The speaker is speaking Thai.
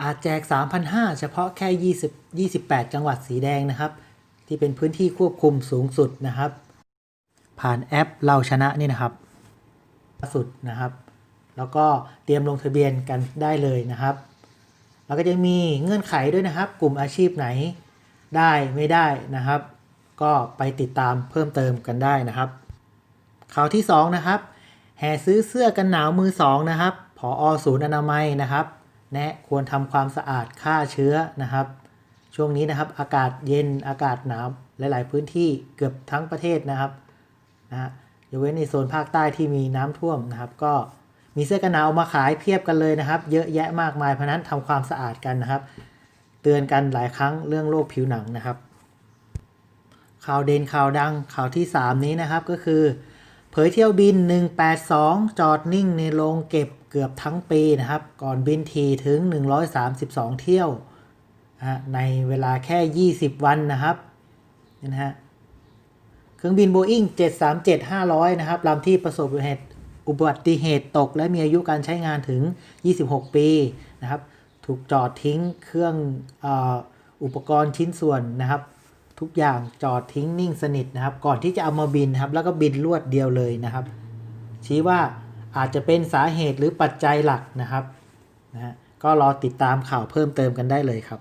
อาจแจก 3,500 เฉพาะแค่ 20 28 จังหวัดสีแดงนะครับ ที่เป็นพื้นที่ควบคุมสูงสุดนะครับ ผ่านแอปเราชนะนี่นะครับล่าสุดนะครับ แล้วก็เตรียมลงทะเบียนกันได้เลยนะครับ แล้วก็จะมีเงื่อนไขด้วยนะครับ กลุ่มอาชีพไหนได้ไม่ได้นะครับ ก็ไปติดตามเพิ่มเติมกันได้นะครับข่าวที่ 2 นะครับ แห่ซื้อเสื้อกันหนาวมือสองนะครับผออศูนย์อนามัยนะครับ แนะควรทำความสะอาดฆ่าเชื้อนะครับ ช่วงนี้นะครับอากาศเย็นอากาศหนาวหลาย ๆ พื้นที่เกือบทั้งประเทศนะครับนะฮะยกเว้นในโซนภาคใต้ที่มีน้ำท่วมนะครับ ก็มีเสื้อกันหนาวมาขายเพียบกันเลยนะครับ เยอะแยะมากมายเพราะนั้นทำความสะอาดกันนะครับ เตือนกันหลายครั้งเรื่องโรคผิวหนังนะครับ ข่าวเด่นข่าวดังข่าวที่ 3 นี้นะครับก็คือ เผยเที่ยวบิน 182 จอดนิ่งในโรงเก็บเกือบทั้งปีนะครับ ก่อนบินทีถึง 132 เที่ยวในเวลาแค่ 20 วันนะครับนี่นะฮะเครื่องบิน Boeing 737-500 นะครับลำที่ประสบอุบัติเหตุอุบัติเหตุตกและมีอายุการใช้งานถึง 26 ปีนะครับ ถูกจอดทิ้งเครื่องออุปกรณ์ชิ้นส่วนนะครับ ทุกอย่างจอดทิ้งนิ่งสนิทนะครับ ก่อนที่จะเอามาบินครับ แล้วก็บินรวดเดียวเลยนะครับ ชี้ว่าอาจจะเป็นสาเหตุหรือปัจจัยหลักนะครับนะฮะก็รอติดตามข่าวเพิ่มเติมกันได้เลยครับ